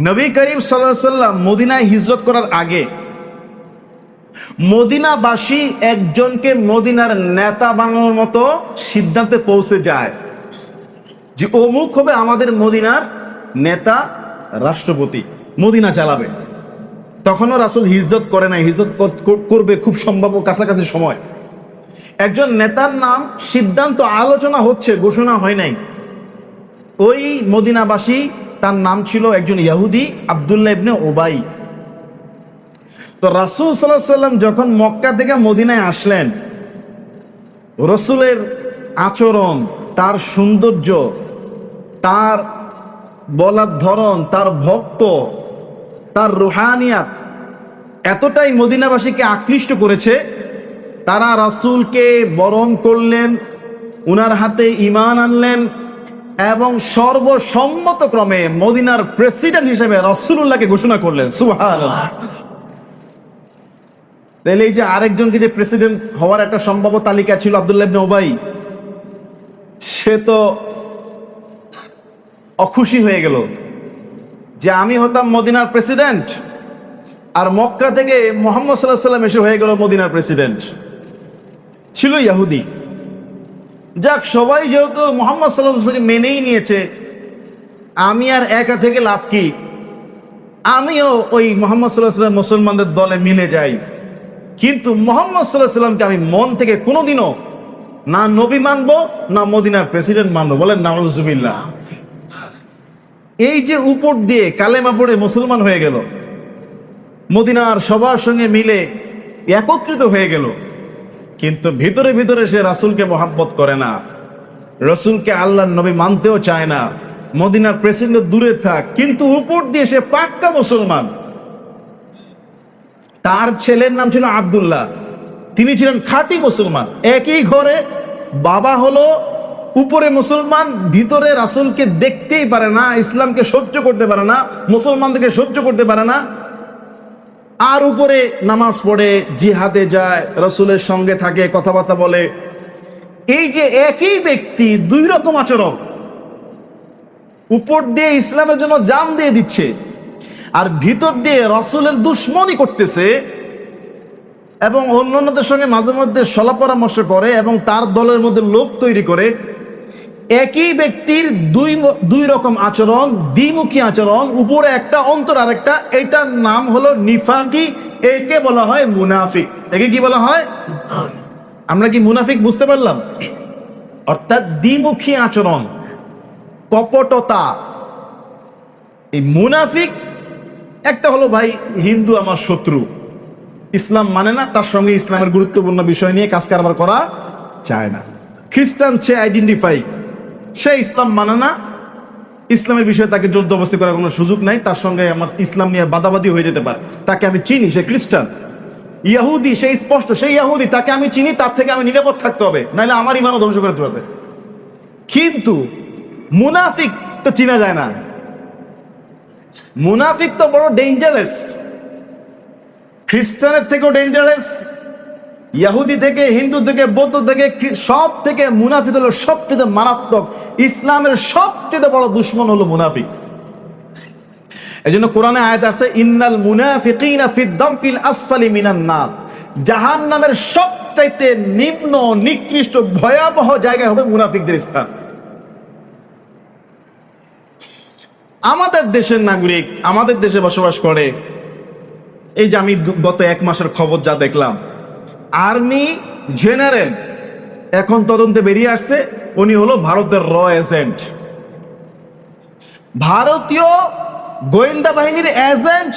নবী করিম সাল্লাহ সাল্লাম মদিনায় হিজরত করার আগে মদিনাবাসী একজনকে মদিনার নেতা বানানোর মতো সিদ্ধান্তে পৌঁছে যায় যে অমুক হবে আমাদের মদিনার নেতা, রাষ্ট্রপতি, মদিনা চালাবে। তখনও রাসুল হিজরত করে না হিজরত কর- কর- করবে খুব সম্ভব কাছাকাছি সময়। একজন নেতার নাম সিদ্ধান্ত আলোচনা হচ্ছে, ঘোষণা হয় নাই। ওই মদিনাবাসী তার নাম ছিল একজন ইয়াহুদি, আবদুল্লাহ ইবনে ওবাই। তো রাসুল সাল্লাহ সাল্লাম যখন মক্কা থেকে মদিনায় আসলেন, রসুলের আচরণ, তার সৌন্দর্য, তার বলার ধরন, তার ভক্ত, তার রুহানিয়াত এতটাই মদিনাবাসীকে আকৃষ্ট করেছে, তারা রাসূলকে বরণ করলেন, উনার হাতে ইমান আনলেন এবং সর্বসম্মতক্রমে মদিনার প্রেসিডেন্ট হিসেবে রসুল্লাহকে ঘোষণা করলেন সুহান তাহলে এই যে আরেকজনকে যে প্রেসিডেন্ট হওয়ার একটা সম্ভাব্য তালিকা ছিল আবদুল্লাহ ওবাই সে তো অখুশি হয়ে গেল যে আমি হতাম মদিনার প্রেসিডেন্ট আর মক্কা থেকে মোহাম্মদ সাল্লাহ সাল্লাম এসে হয়ে গেল মদিনার প্রেসিডেন্ট। ছিল ইয়াহুদি। যাক, সবাই যেহেতু মোহাম্মদ সাল্লামকে মেনেই নিয়েছে, আমি আর একা থেকে লাভ কি? আমিও ওই মোহাম্মদ সাল্লাহ মুসলমানদের দলে মিলে যাই। কিন্তু মোহাম্মদ সাল্লাহ সাল্লামকে আমি মন থেকে কোনোদিনও না নবী মানবো, না মদিনার প্রেসিডেন্ট মানবো। বলেন নাউজুবিল্লাহ এই যে উপর দিয়ে কালেমা পড়ে মুসলমান হয়ে গেল, মদিনার সবার সঙ্গে মিলে একত্রিত হয়ে গেল কিন্তু ভিতরে ভিতরে সে রাসূলকে মহাব্বত করে না। রসুলকে আল্লাহর নবী মানতেও চায় না। মদিনার প্রেসিডেন্ট দূরে থাক, কিন্তু উপর দিয়ে সে পাক্কা মুসলমান। তার ছেলের নাম ছিল আব্দুল্লাহ। তিনি ছিলেন খাঁটি মুসলমান। একই ঘরে বাবা হলো উপরে মুসলমান, ভিতরে রাসূলকে দেখতেই পারে না, ইসলামকে সহ্য করতে পারে না, মুসলমানদেরকে সহ্য করতে পারে না। আর উপরে নামাজ পড়ে, জিহাদে যায়, রসুলের সঙ্গে থাকে, কথাবার্তা বলে। এই যে একই ব্যক্তি, দুই রকম আচরণ। উপর দিয়ে ইসলামের জন্য জান দিয়ে দিচ্ছে, আর ভিতর দিয়ে রসুলের দুশ্মনী করতেছে, এবং অন্যান্যদের সঙ্গে মাঝে মধ্যে সলা পরামর্শ করে, এবং তার দলের মধ্যে লোক তৈরি করে একই ব্যক্তির দুই দুই রকম আচরণ, দ্বিমুখী আচরণ, উপরে একটা, অন্তর আরেকটা, এটার নাম হলো নিফাকি, একে বলা হয় মুনাফিক। একে কি বলা হয়? আমরা কি মুনাফিক বুঝতে পারলাম? অর্থাৎ দ্বিমুখী আচরণ, কপটতা। এই মুনাফিক, একটা হলো ভাই হিন্দু আমার শত্রু। ইসলাম মানে না, তার সঙ্গে ইসলামের গুরুত্বপূর্ণ বিষয় নিয়ে কাজ কারবার করা চায় না। খ্রিস্টান সে আইডেন্টিফাই সে ইসলাম মানে না। ইসলামের বিষয়ে তাকে জোর জবস্তি করার কোনো সুযোগ নাই। তার সঙ্গে আমার ইসলাম নিয়ে বাদাবাদি হয়ে যেতে পারে। তাকে আমি চিনি, সে খ্রিস্টান। ইয়াহুদি সেই স্পষ্ট সেই ইয়াহুদি, তাকে আমি চিনি, তার থেকে আমি নিরাপদ থাকতে হবে। নাহলে আমার ইমানও ধ্বংস করতে পারবে কিন্তু মুনাফিক তো চিনা যায় না। মুনাফিক তো বড় ডেঞ্জারাস খ্রিস্টানের থেকেও ডেঞ্জারাস ইয়াহুদি থেকে, হিন্দু থেকে, বৌদ্ধ থেকে সব থেকে মুনাফিক হলো সবচেয়ে মারাত্মক, ইসলামের সবচেয়ে বড় দুশ্মন হলো মুনাফিক। এই জন্য কোরআনে আয়াত আছে ইন্নাল মুনাফিকিনা আসফালি মিনান নার। জাহান্নামের সবচাইতে নিম্ন নিকৃষ্ট ভয়াবহ জায়গায় হবে মুনাফিকদের স্থান। আমাদের দেশের নাগরিক, আমাদের দেশে বসবাস করে। এই যে আমি গত এক মাসের খবর যা দেখলাম আর্মি জেনারেল। এখন তদন্তে বেরিয়ে আসছে, উনি হলো ভারতের র এজেন্ট। ভারতীয় গোয়েন্দা বাহিনীর এজেন্ট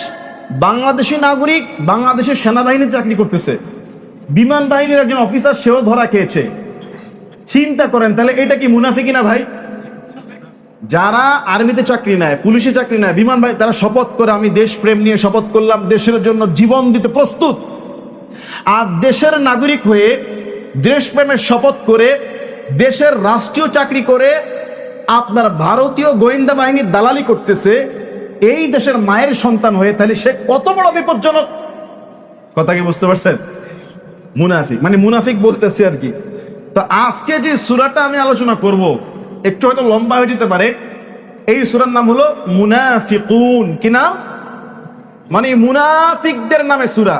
বাংলাদেশি নাগরিক, বাংলাদেশের সেনাবাহিনীর চাকরি করতেছে। বিমান বাহিনীর একজন অফিসার, সেও ধরা খেয়েছে। চিন্তা করেন, তাহলে এটা কি মুনাফি কিনা ভাই? যারা আর্মিতে চাকরি নেয়, পুলিশে চাকরি নেয়, বিমান বাহিনী, তারা শপথ করে, আমি দেশপ্রেম নিয়ে শপথ করলাম, দেশের জন্য জীবন দিতে প্রস্তুত। আর দেশের নাগরিক হয়ে দেশপ্রেমের শপথ করে, দেশের রাষ্ট্রীয় চাকরি করে আপনার ভারতীয় গোয়েন্দা বাহিনীর দালালি করতেছে, এই দেশের মায়ের সন্তান হয়ে তাহলে সে কত বড় বিপজ্জনক? কথা কি বুঝতে পারছেন? মুনাফিক মানে মুনাফিক বলতেছে আর কি। তো আজকে যে সুরাটা আমি আলোচনা করব, একটু হয়তো লম্বা হয়ে যেতে পারে। এই সুরার নাম হলো মুনাফিকুন। কি নাম? মানে মুনাফিকদের নামে সুরা।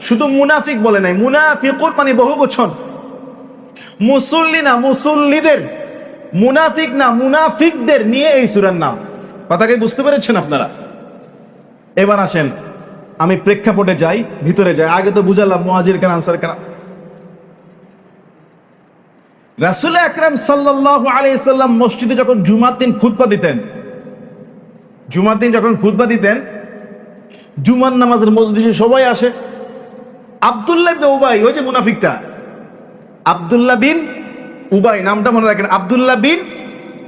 শুধু মুনাফিক বলে নাই মুনাফিকুন মানে বহু বছর মুসল্লি না, মুসল্লিদের, মুনাফিক না, মুনাফিকদের নিয়ে এই সুরার নাম। কথাকে বুঝতে পেরেছেন আপনারা? এবার আসেন, আমি প্রেক্ষাপটে যাই, ভিতরে যাই। আগে তো বুঝালাম মহাজির কেন, আনসার কেন। রাসুল আকরাম সাল্লাহ আলাইসাল্লাম মসজিদে যখন জুমার দিন দিতেন, জুমার দিন যখন খুতবা দিতেন, জুমার নামাজের মসজিদে সবাই আসে। আবদুল্লাহ বিন ওই যে মুনাফিকটা। আবদুল্লাহ বিন উবাই, নামটা মনে রাখেন। আবদুল্লাহ বিন,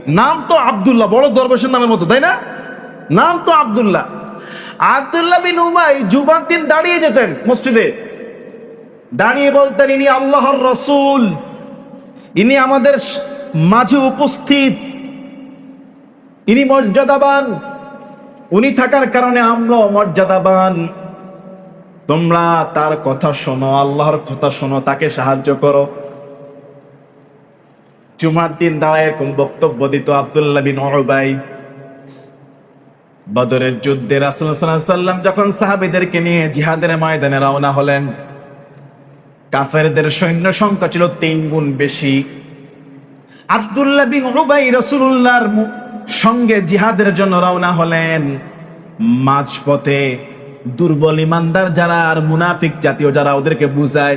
নাম তো আবদুল্লাহ, বড় দরবেশের নামের মতো, তাই না? নাম তো আবদুল্লাহ। আবদুল্লাহ বিন উবাই জুমার দিন দাঁড়িয়ে যেতেন মসজিদে। দাঁড়িয়ে বলতেন, ইনি আল্লাহর রসুল। ইনি আমাদের মাঝে উপস্থিত। ইনি মর্যাদাবান। উনি থাকার কারণে আমরাও মর্যাদাবান। তোমরা তার কথা শোনো, আল্লাহর কথা শোনো, তাকে সাহায্য করো। জুমার দিন দাঁড়ায় এরকম বক্তব্য দিত আবদুল্লাহ বিন অরবাই বদরের যুদ্ধে রাসুল সাল্লাম যখন সাহাবিদেরকে নিয়ে জিহাদের ময়দানে রওনা হলেন, কাফেরদের সৈন্য সংখ্যা ছিল তিন গুণ বেশি। আবদুল্লাহ বিন রসুল্লাহর সঙ্গে জিহাদের জন্য রওনা হলেন। মাঝপথে দুর্বল ইমানদার যারা আর মুনাফিক জাতীয় যারা ওদেরকে বুঝায়,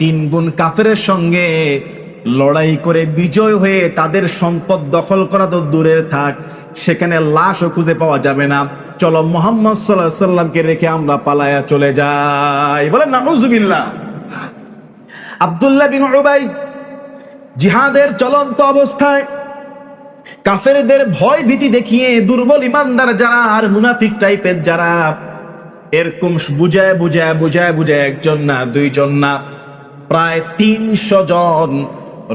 তিন গুণ কাফের সঙ্গে লড়াই করে বিজয় হয়ে তাদের সম্পদ দখল করা তো দূরের থাক, সেখানে লাশও খুঁজে পাওয়া যাবে না। চলো মোহাম্মদ সাল্লাহ সাল্লামকে রেখে আমরা পালায়া চলে যাই। বলেন না হুজুবিল্লাহ আবদুল্লাহ বিন উবাই, জিহাদের চলন্ত অবস্থায় কাফেরদের ভয় ভীতি দেখিয়ে দুর্বল ইমানদার যারা আর মুনাফিক টাইপের যারা এরকম বুঝায় বুঝায় বুঝায় বুঝায় একজন না, দুইজন না, প্রায় তিনশো জন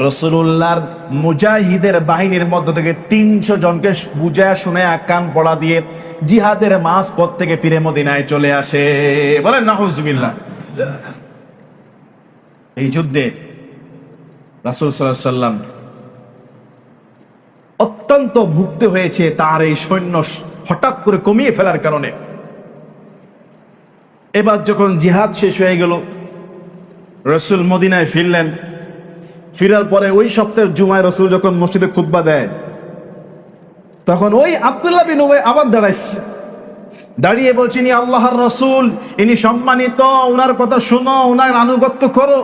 রসুল্লাহর মুজাহিদের বাহিনীর মধ্য থেকে তিনশো জনকে বুঝায় শুনে কান পড়া দিয়ে জিহাদের মাস পথ থেকে ফিরে মদিনায় চলে আসে। বলেন না হুজবিল্লাহ এই যুদ্ধে রাসুল সাল্লাম অত্যন্ত ভুগতে হয়েছে তার এই সৈন্য হঠাৎ করে কমিয়ে ফেলার কারণে। এবার যখন জিহাদ শেষ হয়ে গেল, রসুল মদিনায় ফিরলেন। ফিরার পরে ওই সপ্তাহের জুমায় রসুল যখন মসজিদে খুতবা দেয়, তখন ওই আবদুল্লাহ বিন ওবাই আবার দাঁড়াইছে। দাঁড়িয়ে বলছি, ইনি আল্লাহর রসুল, ইনি সম্মানিত ওনার কথা শুনো ওনার আনুগত্য করো।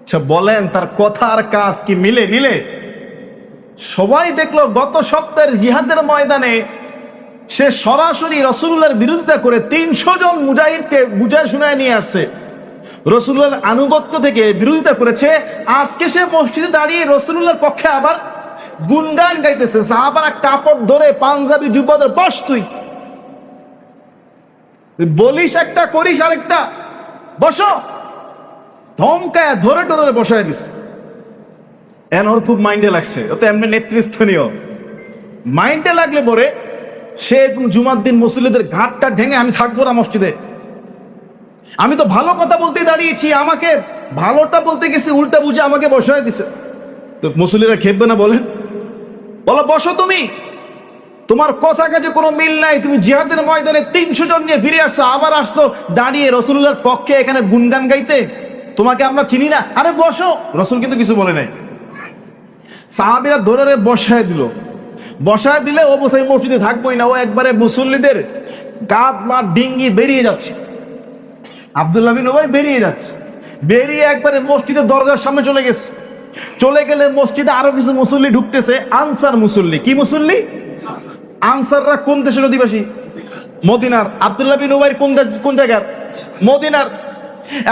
আচ্ছা বলেন, তার কথা আর কাজ কি, মিলে মিলে? সবাই দেখল, গত সপ্তাহের জিহাদের ময়দানে সে সরাসরি রসুল্লার বিরোধিতা করে তিনশো জন মুজাহিদকে বুঝায় শুনায় নিয়ে আসছে। রসুল্লার আনুগত্য থেকে বিরোধিতা করেছে। আজকে সে মসজিদে দাঁড়িয়ে রসুল্লার পক্ষে আবার গুনগান গাইতেছে। আবার কাপড় ধরে পাঞ্জাবি যুবদের বস তুই। বলিস একটা, করিস আরেকটা। বসো। ধমকায়, ধরে টরে বসায় দিছে। এন ওর খুব মাইন্ডে লাগছে। ও তো এমনি নেতৃস্থানীয়। মাইন্ডে লাগলে পরে সে এরকম জুমার দিন মুসলিদের ঘাটটা ঢেঙে আমি থাকব না মসজিদে। আমি তো ভালো কথা বলতে দাঁড়িয়েছি, আমাকে ভালোটা বলতে গেছি, উল্টা বুঝে আমাকে বসায় দিছে। তো মুসলিরা খেপবে না বলেন? বলো, বসো তুমি। তোমার কথা কাছে কোনো মিল নাই, তুমি জিহাদের ময়দানে তিনশো জন নিয়ে ফিরে আসছো, আবার আসছো দাঁড়িয়ে রসুল্লাহর পক্ষে এখানে গুনগান গাইতে। তোমাকে আমরা চিনি না। আরে বসো। রসুল কিন্তু কিছু বলে নাই। সাহাবিরা ধরে বসায় দিল। বসায় দিলে ও বসাই মসজিদে থাকবোই না, ও একবারে মুসল্লিদের গাত মা ডিঙ্গি বেরিয়ে যাচ্ছে। আবদুল্লাহ বিন ওবাই বেরিয়ে যাচ্ছে। বেরিয়ে একবারে মসজিদের দরজার সামনে চলে গেছে। চলে গেলে মসজিদে আরও কিছু মুসল্লি ঢুকতেছে, আনসার মুসল্লি। কি মুসল্লি? আনসাররা কোন দেশের অধিবাসী? মদিনার। আবদুল্লাহ বিন ওবাইর কোন কোন জায়গার? মদিনার।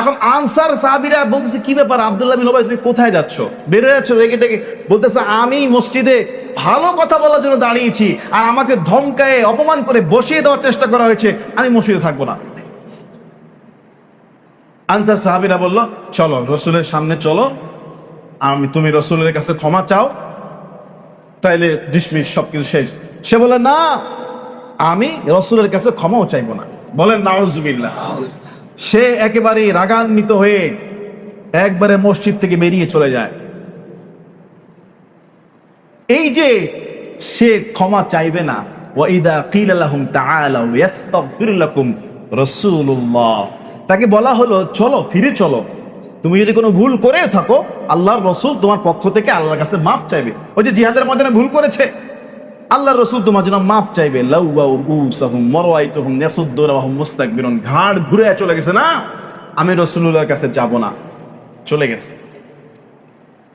এখন আনসার সাহাবিরা বলতেছে, কি ব্যাপার আবদুল্লাহ বিন ওবাই তুমি কোথায় যাচ্ছ? বেরোয় যাচ্ছ রেগে টেগে, বলতেছে, আমি মসজিদে ভালো কথা বলার জন্য দাঁড়িয়েছি আর আমাকে ধমকায়ে, অপমান করে বসিয়ে দেওয়ার চেষ্টা করা হয়েছে, আমি মসজিদে থাকব না। আনসার সাহাবিরা বলল, চলো, রসুলের সামনে চলো। আমি, তুমি রসুলের কাছে ক্ষমা চাও। তাইলে ডিসমিস সবকিছু শেষ। সে বলে না, আমি রসুলের কাছে ক্ষমাও চাইব না। বলেন, নাউজুবিল্লাহ। সে একেবারে রাগান্বিত হয়ে একবারে মসজিদ থেকে বেরিয়ে চলে যায়। এই যে সে ক্ষমা চাইবে না তাকে বলা হলো, চলো, ফিরে চলো। তুমি যদি কোনো ভুল করে থাকো, আল্লাহর রসুল তোমার পক্ষ থেকে আল্লাহর কাছে মাফ চাইবে। ওই যে জিহাদের ময়দানে ভুল করেছে। আল্লাহর রসুল তোমার জন্য মাফ চাইবে। ঘাড় ঘুরে চলে গেছে না? আমি রসুলুল্লাহর কাছে যাব না। চলে গেছে।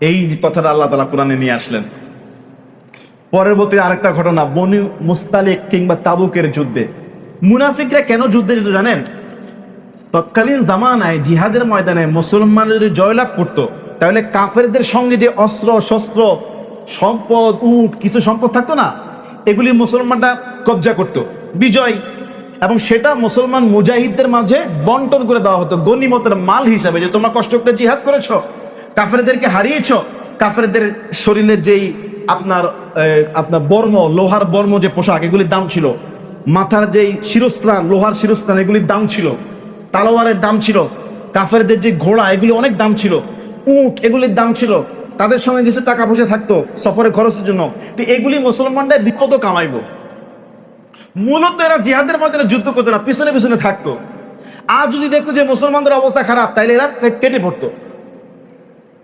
এই কথাটা আল্লাহ তাআলা কোরআনে নিয়ে আসলেন। পরবর্তী আরেকটা ঘটনা, বনি মুস্তালিক কিংবা তাবুকের যুদ্ধে। মুনাফিকরা কেন যুদ্ধে যেত জানেন? তৎকালীন জামানায় জিহাদের ময়দানে মুসলমানরা যদি জয়লাভ করত। তাহলে কাফেরদের সঙ্গে যে অস্ত্র, শস্ত্র সম্পদ, উট, কিছু সম্পদ থাকতো না? এগুলি মুসলমানরা কবজা করত। বিজয়। এবং সেটা মুসলমান মুজাহিদদের মাঝে বন্টন করে দেওয়া হতো গনিমতের মাল হিসাবে। যে তোমরা কষ্ট করে জিহাদ করেছ, কাফেরদেরকে হারিয়েছ, কাফেরদের শরীরের যেই আপনার আপনার বর্ম লোহার বর্ম যে পোশাক, এগুলির দাম ছিল। মাথার যেই শিরস্ত্রাণ, লোহার শিরস্ত্রাণ, এগুলির দাম ছিল। তালোয়ারের দাম ছিল। কাফেরদের যে ঘোড়া, এগুলি অনেক দাম ছিল। উট, এগুলির দাম ছিল। তাদের সঙ্গে কিছু টাকা পয়সা থাকতো, সফরে খরচের জন্য। তো এগুলি মুসলমানরা বিপদও কামাইবো। মূলত এরা জিহাদের মধ্যে যুদ্ধ করতো না পিছনে পিছনে থাকতো। আর যদি দেখতো যে মুসলমানদের অবস্থা খারাপ, তাইলে এরা কেটে পড়তো।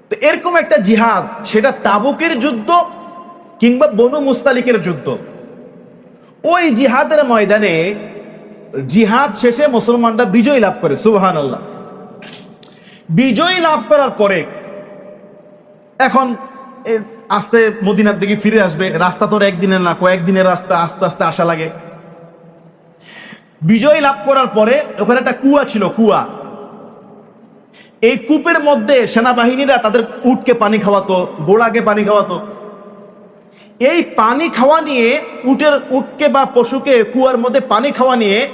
তো এরকম একটা জিহাদ, সেটা তাবুকের যুদ্ধ কিংবা বনু মুস্তালিকের যুদ্ধ। ওই জিহাদের ময়দানে জিহাদ শেষে মুসলমানরা বিজয় লাভ করে সুবহান আল্লাহ বিজয় লাভ করার পরে এখন আস্তে মদিনার দিকে ফিরে আসবে, রাস্তা তোর একদিনের না, কয়েকদিনের রাস্তা আস্তে আস্তে আসা লাগে। বিজয় লাভ করার পরে ওখানে একটা কুয়া ছিল, কুয়া। এই কূপের মধ্যে সেনাবাহিনীরা তাদের উটকে পানি খাওয়াতো, গোড়াকে পানি খাওয়াতো। এই পানি খাওয়া নিয়ে, উটের উটকে বা পশুকে কুয়ার মধ্যে পানি খাওয়া নিয়ে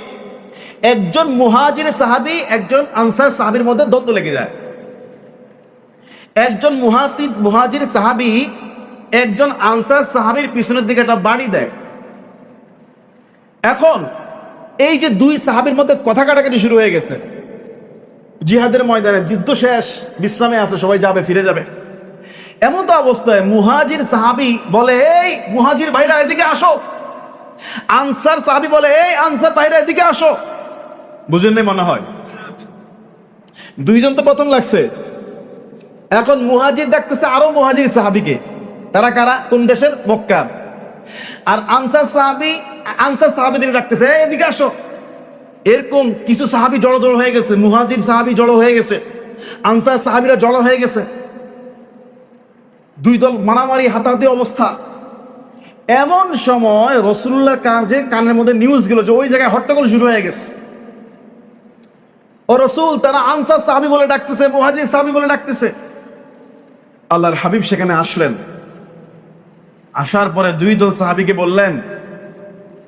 একজন মুহাজির সাহাবি, একজন আনসার সাহাবির মধ্যে দ্বন্দ্ব লেগে যায়। একজন মুহাসিদ মুহাজির সাহাবি, একজন আনসার সাহাবির পিছনের দিকে একটা বাড়ি দেয়। এখন এই যে দুই সাহাবির মধ্যে কথা কাটাকাটি শুরু হয়ে গেছে। জিহাদের ময়দানে যুদ্ধ শেষ, বিশ্রামে আছে, সবাই যাবে, ফিরে যাবে। এমন তো অবস্থায় মুহাজির সাহাবি বলে, এই মুহাজির ভাইরা, এদিকে আসো। আনসার সাহাবি বলে, এই আনসার ভাইরা, এদিকে আসো। বুঝেন নাই মনে হয়? দুইজন তো প্রথম লাগছে। এখন মুহাজির ডাকতেছে আরও মুহাজির সাহাবিকে। তারা কারা? কোন দেশের? মক্কা। আর আনসার সাহাবি, আনসার সাহাবিদের ডাকতেছে এদিকে আসো। এরকম কিছু সাহাবি জড়ো জড়ো হয়ে গেছে, মুহাজির সাহাবি জড়ো হয়ে গেছে, আনসার সাহাবিরা জড়ো হয়ে গেছে। দুই দল মারামারি, হাতাহাতি অবস্থা। এমন সময় রসুল্লাহ কাজে কানের মধ্যে নিউজ গেল যে ওই জায়গায় হট্টগোল শুরু হয়ে গেছে। ও রসুল, তারা আনসার সাহাবি বলে ডাকতেছে, মুহাজির সাহাবি বলে ডাকতেছে। আল্লাহর হাবিব সেখানে আসলেন। আসার পরে দুই দল সাহাবিকে বললেন,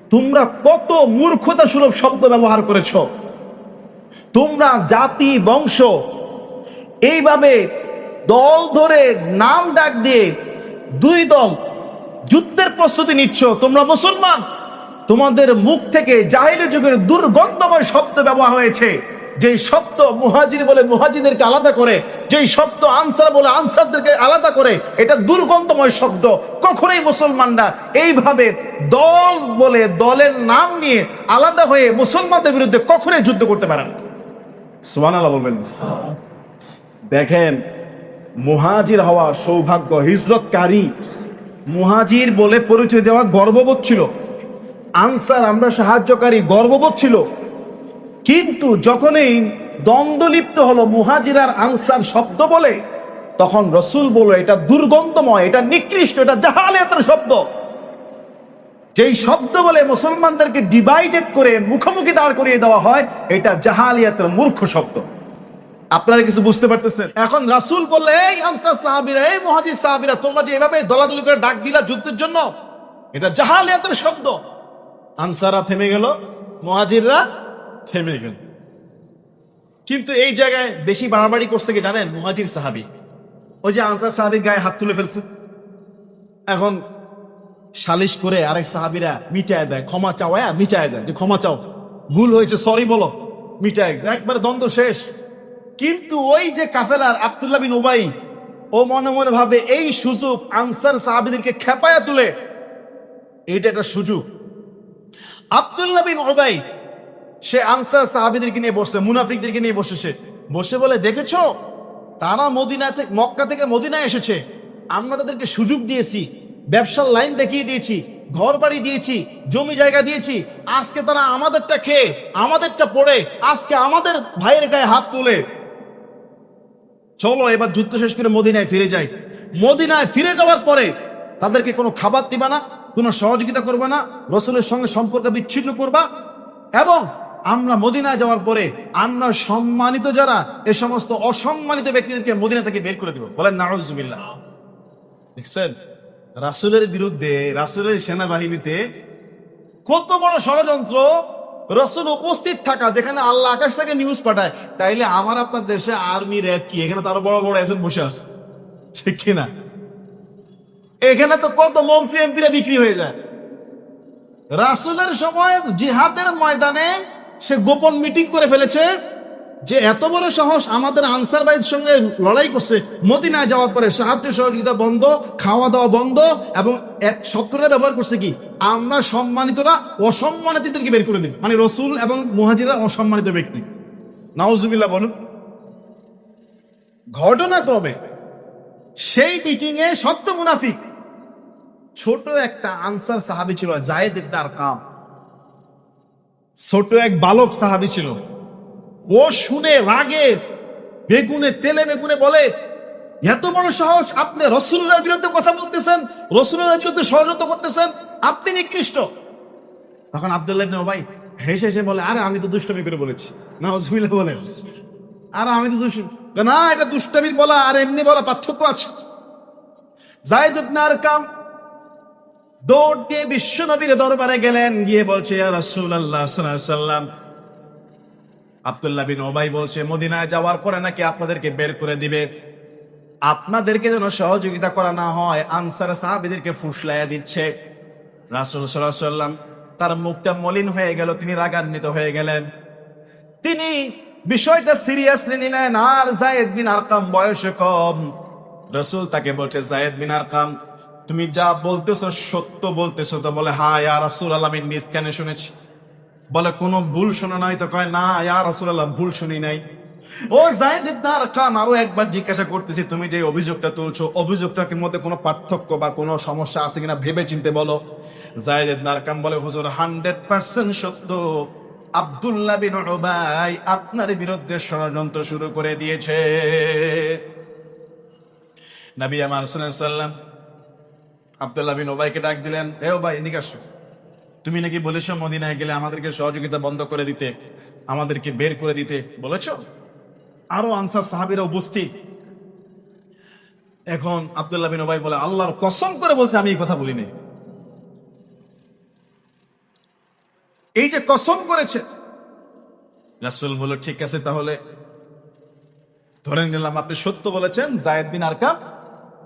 তোমরা কত মূর্খতা সুলভ শব্দ ব্যবহার করেছ। তোমরা জাতি, বংশ, এইভাবে দল ধরে নাম ডাক দিয়ে দুই দল যুদ্ধের প্রস্তুতি নিচ্ছ। তোমরা মুসলমান। তোমাদের মুখ থেকে জাহিলি যুগের দুর্গন্ধময় শব্দ ব্যবহার হয়েছে। যেই শব্দ মুহাজির বলে মুহাজিদেরকে আলাদা করে, যেই শব্দ আনসার বলে আনসারদেরকে আলাদা করে, এটা দুর্গন্ধময় শব্দ। কখনোই মুসলমানরা এইভাবে দল বলে দলের নাম নিয়ে আলাদা হয়ে মুসলমানদের বিরুদ্ধে কখনোই যুদ্ধ করতে পারেন সুবহানাল্লাহ বলবেন। দেখেন, মুহাজির হওয়া সৌভাগ্য, হিজরতকারী মুহাজির বলে পরিচয় দেওয়া গর্ববোধ ছিল। আনসার আমরা সাহায্যকারী গর্ববোধ ছিল। কিন্তু যখনই দ্বন্দ্বলিপ্ত হলো মুহাজির আর আনসার শব্দ বলে, তখন রসুল বলল, এটা দুর্গন্ধময়, এটা নিকৃষ্ট, এটা জাহালিয়াতের শব্দ। যেই শব্দ বলে মুসলমানদেরকে ডিভাইডেড করে মুখোমুখি দাঁড় করিয়ে দেওয়া হয়, এটা জাহালিয়াতের মূর্খ শব্দ। আপনারা কিছু বুঝতে পারতেছেন? এখন রাসূল বললে, এই আনসার সাহাবীরা, এই মুহাজির সাহাবীরা, তোমরা যে এভাবে দলাদলি করে ডাক দিলা যুদ্ধের জন্য, এটা জাহালিয়াতের শব্দ। আনসাররা থেমে গেল, মুহাজিররা থেমে গেল। কিন্তু এই জায়গায় বেশি বাড়াবাড়ি করছে কি জানেন? মুহাজির সাহাবী। ওই যে আনসার সাহাবীর গায়ে হাত তুলে ফেলছে। এখন সালিশ করে আরেক সাহাবিরা মিটায় দেয়, ক্ষমা চাওয়া মিটায় দেয়, যে ক্ষমা চাও। ভুল হয়েছে সরি বলো, মিটায়। একবারে দ্বন্দ্ব শেষ। কিন্তু ওই যে কাফেলার আব্দুল্লাহ বিন উবাই, ও মনে মনে ভাবে এই সুযোগ আনসার সাহাবিদেরকে খেপায়া তুলে এটা একটা সুযোগ। আব্দুল্লাহ বিন ওবাই সে আনসার সাহাবিদেরকে নিয়ে বসছে, মুনাফিকদেরকে নিয়ে বসেছে বসে বলে, দেখেছ? তারা মদিনা থেকে, মক্কা থেকে মদিনায় এসেছে। আমরা তাদেরকে সুযোগ দিয়েছি, ব্যবসার লাইন দেখিয়ে দিয়েছি ঘর বাড়ি দিয়েছি, জমি জায়গা দিয়েছি। আজকে তারা আমাদেরটা খেয়ে, আমাদেরটা পড়ে, আজকে আমাদের ভাইয়ের গায়ে হাত তুলে। চলো, এবার যুদ্ধ শেষ করে মদিনায় ফিরে যাই। মদিনায় ফিরে যাওয়ার পরে তাদেরকে কোনো খাবার দিবা না, কোনো সহযোগিতা করবে না, রসুলের সঙ্গে সম্পর্ক বিচ্ছিন্ন করবা এবং আমরা মদিনায় যাওয়ার পরে আমরা সম্মানিত যারা, এ সমস্ত অসম্মানিত ব্যক্তিদেরকে মদিনা থেকে বের করে দিব। বলেন নারজুবিল্লাহ দেখছেন? রাসুলের বিরুদ্ধে, রাসুলের সেনাবাহিনীতে কত বড় ষড়যন্ত্র, রসুল উপস্থিত থাকা, যেখানে আল্লাহ আকাশ থেকে নিউজ পাঠায়। তাইলে আমার আপনার দেশে আর্মি র্যাব কি? এখানে তারও বড় বড় এজেন্ট বসে আছে। ঠিক কিনা? এখানে তো কত মন্ত্রী, এমপিরা বিক্রি হয়ে যায়। রাসুলের সময় জিহাদের ময়দানে সে গোপন মিটিং করে ফেলেছে যে এত বড় সাহস আমাদের আনসার বাইদের সঙ্গে লড়াই করছে। মদিনায় যাওয়ার পরে সাহায্য সহযোগিতা বন্ধ, খাওয়া দাওয়া বন্ধ এবং এক শত্রুরা ব্যবহার করছে কি? আমরা সম্মানিতরা অসম্মানিতদেরকে বের করে দিই মানে রসুল এবং মুহাজিরা অসম্মানিত ব্যক্তি। নাউজুবিল্লাহ বলুন। ঘটনাক্রমে সেই মিটিং এ সত্য মুনাফিক ছোট একটা আনসার সাহাবি ছিল জায়েদ ইবনে আরকাম ছোট এক বালক সাহাবি ছিল। ও শুনে রাগে বেগুনে, তেলে বেগুনে বলে, এত বড় সাহস, আপনি রসুল্লাহর বিরুদ্ধে কথা বলতেছেন রসুল্লাহর বিরুদ্ধে ষড়যন্ত্র করতেছেন, আপনি নিকৃষ্ট। তখন আব্দুল্লাহ ভাই হেসে হেসে বলে, আরে, আমি তো দুষ্টমি করে বলেছি। না হসবিল্লা বলেন, আর, আমি তো দুষ্ট না, এটা দুষ্টামির বলা, আর এমনি বলা পার্থক্য আছে। জায়দ ইবনে আরকাম দৌড় দিয়ে বিশ্ব নবীর দরবারে গেলেন, গিয়ে বলছে আব্দুল্লাহ বিন ওবাই বলছে, মদিনায় যাওয়ার পরে নাকি আপনাদেরকে বের করে দিবে? আপনাদেরকে যেন সহযোগিতা করা না হয়, আনসার সাহাবিদেরকে ফুসলাইয়া দিচ্ছে। রাসূল সাল্লাম তার মুখটা মলিন হয়ে গেল, তিনি রাগান্বিত হয়ে গেলেন। তিনি বিষয়টা সিরিয়াসলি নিলেন, আর জায়েদ বিন আরকাম বয়সে কম। রসুল তাকে বলছে, জায়েদ বিন আরকাম তুমি যা বলতেছো, সত্য বলতেছো, তো বলে হ্যাঁ ইয়া রাসূল আল্লাহ আমি নিজ কানে শুনেছি। বলে, কোনো ভুল শোনা নাই? তো কয়, না, ইয়া রাসূল আল্লাহ ভুল শুনি নাই। ও জায়েদ ইবনে আরকাম আরও একবার জিজ্ঞাসা করতেছি, তুমি যে অভিযোগটা তুলছো, অভিযোগটার মধ্যে কোনো পার্থক্য বা কোনো সমস্যা আছে কিনা ভেবে চিনতে বলো? জায়েদ ইবনে আরকাম বলে, হুজুর 100% সত্য। আব্দুল্লাহ বিন উবাই আপনার বিরুদ্ধে ষড়যন্ত্র শুরু করে দিয়েছে। নবী আমার সাল্লাম আব্দুল্লাহ বিন ওবাইকে ডাক দিলেন এ ওবাই এদিকে আসো। তুমি নাকি বলেছ মদিনায় গেলে আমাদেরকে সহযোগিতা বন্ধ করে দিতে, আমাদেরকে বের করে দিতে, বলেছ? আরও আনসার সাহাবিরা উপস্থিত। এখন আব্দুল্লাহ বিন ওবাই বলে, আল্লাহর কসম করে বলছে, আমি এই কথা বলিনি। এই যে কসম করেছে, রাসূল বলল, ঠিক আছে তাহলে, ধরে নিলাম আপনি সত্য বলেছেন, জায়েদ বিন আরকাম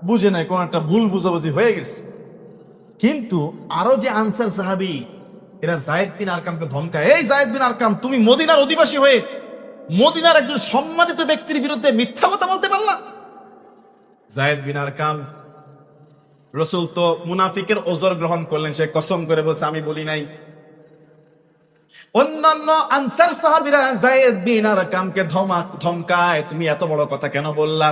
বুঝে নাই, কোন একটা ভুল বুঝাবুঝি হয়ে গেছে। কিন্তু আরও যে আনসার সাহাবি, এরা জায়েদ বিন আরকামকে ধমকায়, এই জায়েদ বিন আরকাম, তুমি মদিনার অধিবাসী হয়ে মদিনার একজন সম্মানিত ব্যক্তির বিরুদ্ধে মিথ্যা কথা বলতে পারলা? জায়েদ বিন আরকাম, রসুল তো মুনাফিকের ওজর গ্রহণ করলেন, সে কসম করে বলছে, আমি বলি নাই। অন্যান্য আনসার সাহাবিরা জায়েদ বিন আরকামকে ধমা, ধমকায়, তুমি এত বড় কথা কেন বললা?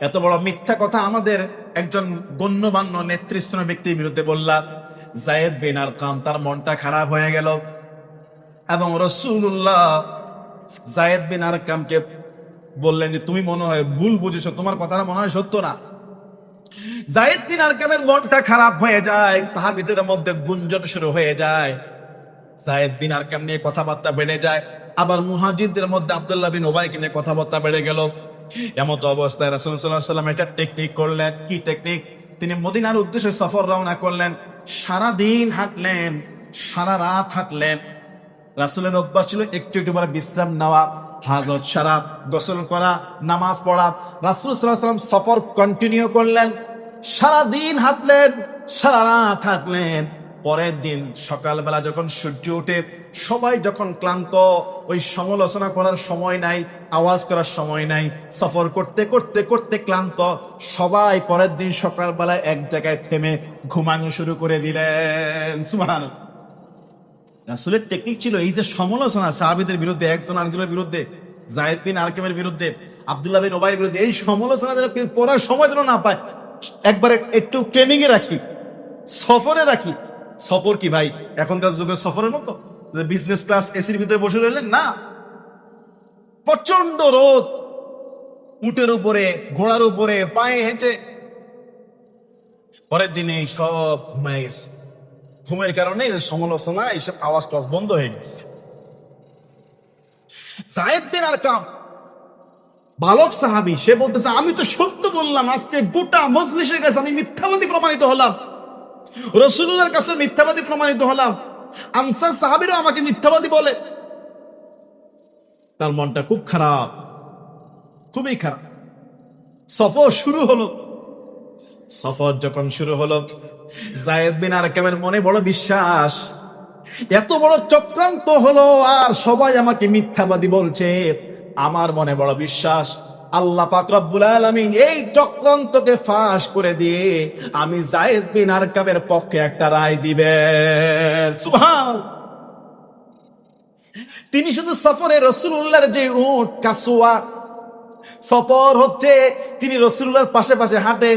এত বড় মিথ্যা কথা আমাদের একজন গণ্যমান্য নেতৃস্থানীয় ব্যক্তির বিরুদ্ধে বললা, জায়েদ বিন আরকাম, তার মনটা খারাপ হয়ে গেল। এবং রসুল্লাহ জায়েদ বিন আরকামকে বললেন যে, তুমি মনে হয় ভুল বুঝেছ, তোমার কথাটা মনে হয় সত্য না। জায়েদ বিন আরকামের মনটা খারাপ হয়ে যায়, সাহাবিদের মধ্যে গুঞ্জন শুরু হয়ে যায়। জায়েদ বিন আরকাম নিয়ে কথাবার্তা বেড়ে যায়, আবার মুহাজিদদের মধ্যে আবদুল্লাহ বিন ওবাইকে নিয়ে কথাবার্তা বেড়ে গেল। এমত অবস্থায় রাসূল আলাইহি সাল্লাম একটা টেকনিক করলেন। কি টেকনিক তিনি মদিনার উদ্দেশ্যে সফর রওনা করলেন সারা দিন হাঁটলেন, সারা রাত হাঁটলেন। রাসূলের অভ্যাস ছিল একটু একটু করে বিশ্রাম নেওয়া, হাজত সারা, গোসল করা, নামাজ পড়া। রাসূল সাল্লাম সফর কন্টিনিউ করলেন সারা দিন হাঁটলেন, সারা রাত হাঁটলেন। পরের দিন সকালবেলা যখন সূর্য ওঠে, সবাই যখন ক্লান্ত, ওই সমালোচনা করার সময় নাই, আওয়াজ করার সময় নাই, সফর করতে করতে করতে ক্লান্ত, সবাই পরের দিন সকালবেলায় এক জায়গায় থেমে ঘুমানো শুরু করে দিলেন। সুমান রাসুলের টেকনিক ছিল এই যে সমালোচনা, সাহাবিদের বিরুদ্ধে, একজন আরেকজনের বিরুদ্ধে, জায়েদ বিন আরকেমের বিরুদ্ধে, আবদুল্লাহ বিন ওবাইয়ের বিরুদ্ধে, এই সমালোচনা যেন কেউ করার সময় যেন না পায়, একবারে একটু ট্রেনিং এ রাখি, সফরে রাখি সফর কি ভাই? এখনকার যুগের সফরের মতো? বিজনেস ক্লাস এসির ভিতরে বসে রইলেন? না। প্রচণ্ড রোদ। উটের উপরে, ঘোড়ার উপরে, পায়ে হেঁটে। পরের দিনে সব ঘুমায় গেছে। ঘুমের কারণে সমালোচনা এইসব আওয়াজ টাওয়াজ বন্ধ হয়ে গেছে। জায়েদ বিন আরকাম বালক সাহাবি, সে বলতেছে, আমি তো সত্য বললাম, আজকে গোটা মজলিসের কাছে আমি মিথ্যাবাদী প্রমাণিত হলাম। রসুলের কাছে মিথ্যাবাদী প্রমাণিত হলাম। আনসার সাহাবিরও আমাকে মিথ্যাবাদী বলে। তার মনটা খুব খারাপ, খুবই খারাপ। সফর শুরু হলো। সফর যখন শুরু হলো, জায়েদ বিন আরকামের মনে বড় বিশ্বাস। এত বড় চক্রান্ত হলো, আর সবাই আমাকে মিথ্যাবাদী বলছে। আমার মনে বড় বিশ্বাস আল্লাহ পাক রব্বুল আলামিন এই চক্রান্তকে ফাঁস করে দিয়ে আমি জায়েদ বিন আরকামের পক্ষে একটা রায় দিবেন। সুবহান। তিনি শুধু সফরে রসুল্লাহর যে উট, কাসুয়া, সফর হচ্ছে, তিনি রসুল্লাহর পাশে পাশে হাঁটে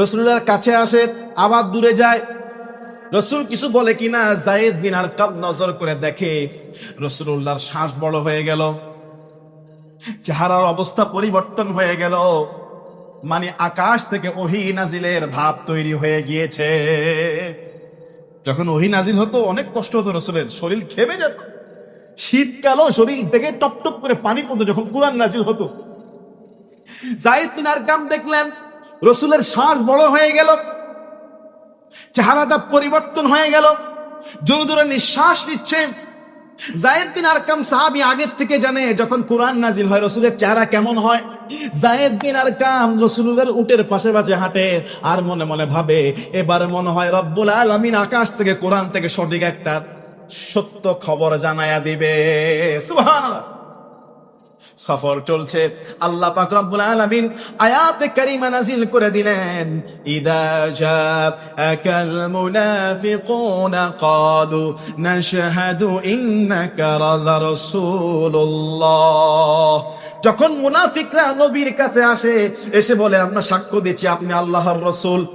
রসুল্লাহর কাছে আসে, আবার দূরে যায়। রসুল কিছু বলে কিনা, জায়েদ বিন আর নজর করে দেখে রসুল্লাহর শ্বাস বড় হয়ে গেল। চেহারার অবস্থা পরিবর্তন হয়ে গেল। মানে আকাশ থেকে ওহি নাজিলের ভাব তৈরি হয়ে গিয়েছে। যখন ওহি নাজিল হতো, অনেক কষ্ট হতো রসুলের। শরীর খেবে যেত। শীতকালও শরীর থেকে টপ টপ করে পানি পড়তো যখন কোরআন নাজিল হতো। জাহিদ বিন আরকাম দেখলেন, রসুলের শ্বাস বড় হয়ে গেল। চেহারাটা পরিবর্তন হয়ে গেল। জোরে জোরে নিঃশ্বাস নিচ্ছে। জায়েদ বিন আরকাম সাহাবি আগের থেকে জানে যখন কোরআন নাজিল হয়, রসুলের চেহারা কেমন হয়। জায়েদ বিন আরকাম রসুলের উটের পাশে পাশে হাঁটে আর মনে মনে ভাবে, এবার মনে হয় রব্বুল আলমিন আকাশ থেকে, কোরআন থেকে সঠিক একটা সত্য খবর জানায়া দিবে। সুবহানাল্লাহ। সফর চলছে। আল্লাহ পাক রব্বুল আলামিন আয়াতে কারিমা নাজিল করে দিলেন, ইদা জাআকাল মুনাফিকুনা ক্বালু নাশহাদু ইন্নাকা রাসূলুল্লাহ। যখন মুনাফিকরা নবীর কাছে আসে, এসে বলে, আমরা সাক্ষ্য দিচ্ছি, আপনি আল্লাহর রসুল।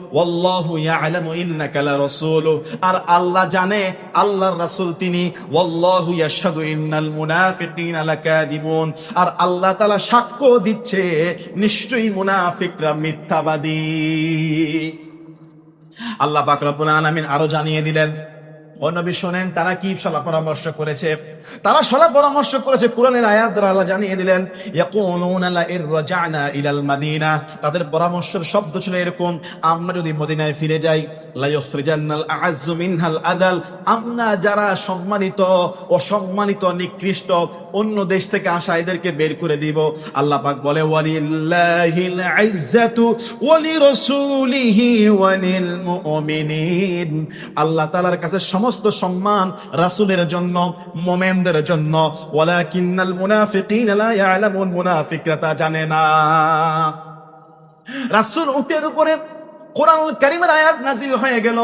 আর আল্লাহ জানে, আল্লাহর রাসূল তিনি, ওয়াল্লাহু ইয়াশহাদু ইন্নাল মুনাফিকিনা আর আল্লাহ তাআলা সাক্ষ্য দিচ্ছে, নিশ্চয়ই মুনাফিকরা মিথ্যাবাদী। আল্লাহ পাক রব্বুল আলামিন আরও জানিয়ে দিলেন ও নবী শোনেন, তারা কি সলা পরামর্শ করেছে? তারা সলা পরামর্শ করেছে কোরআনের আয়াত দ্বারা আল্লাহ জানিয়ে দিলেন ইলাল মাদিনা। তাদের পরামর্শের শব্দ ছিল এরকম, আমরা যদি মদিনায় ফিরে যাই মিনহাল আদাল আমরা যারা সম্মানিত, অসম্মানিত, নিকৃষ্ট, অন্য দেশ থেকে আসা এদেরকে বের করে দিব। আল্লাহ পাক বলে, ওয়ালিল্লাহিল ইজ্জাতু ওয়ালি রাসূলিহি ওয়ালিল মুমিনিন। আল্লাহ তাআলার কাছে সমস্ত সম্মান রাসূলের জন্য, মোমেনদের জন্য। মুনাফিকরা তা জানে না। রাসূল উটের উপরে কোরআনুল কারিমের আয়াত নাজিল হয়ে গেল।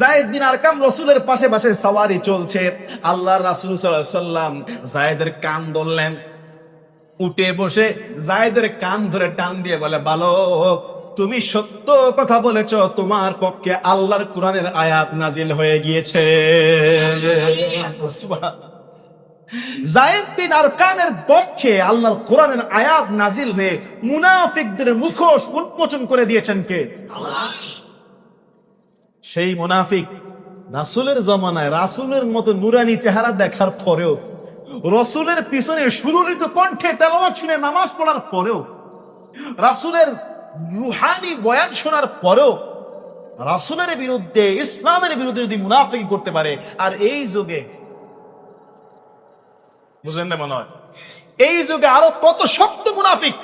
জায়েদ বিন আরকাম রসুলের পাশে পাশে সাওয়ারি চলছে। আল্লাহর রাসূল সাল্লাম জায়েদের কান ধরলেন। উঠে বসে জায়েদের কান ধরে টান দিয়ে বলে, বালক তুমি সত্য কথা বলেছ, তোমার পক্ষে আল্লাহর কোরআনের আয়াত নাজিল হয়ে গিয়েছে। পক্ষে আল্লাহর কোরআনের আয়াত নাজিল হয়ে মুনাফিকদের মুখোশ উন্মোচন করে দিয়েছেন কে? সেই মুনাফিক রাসূলের জমানায় রাসূলের মতো নুরানি চেহারা দেখার পরেও, রসুলের পিছনে সুললিত কণ্ঠে তেলাওয়াত শুনে নামাজ পড়ার পরেও, রাসূলের রুহানি বয়ান শোনার পরেও রাসূলের বিরুদ্ধে, ইসলামের বিরুদ্ধে যদি মুনাফিক করতে পারে, আর এই যুগে না মনে হয়? এই যুগে আরও কত শক্ত মুনাফিক।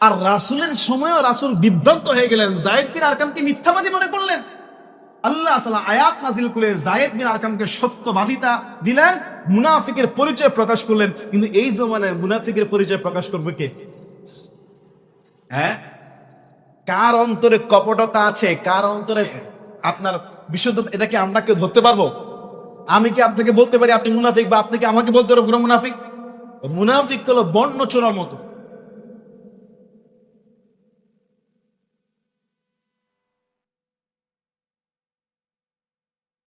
আর রাসূলের সময়ও রাসূল বিভ্রান্ত হয়ে গেলেন। জায়েদ বিন আরকামকে মিথ্যাবাদী মনে করলেন। আল্লাহ তালা আয়াত নাজিল করে জায়েদ বিন আরকামকে সত্যবাদিতা দিলেন। মুনাফিকের পরিচয় প্রকাশ করলেন। কিন্তু এই জমানায় মুনাফিকের পরিচয় প্রকাশ করবে কে? হ্যাঁ? কার অন্তরে কপটতা আছে? কার অন্তরে আপনার বিশুদ্ধ এটাকে আমরা কেউ ধরতে পারব? আমি কি আপনাকে বলতে পারি আপনি মুনাফিক বা আপনি কি আমাকে বলতে পারব মুনাফিক? মুনাফিক তো হলো বন্য চোরার মতো।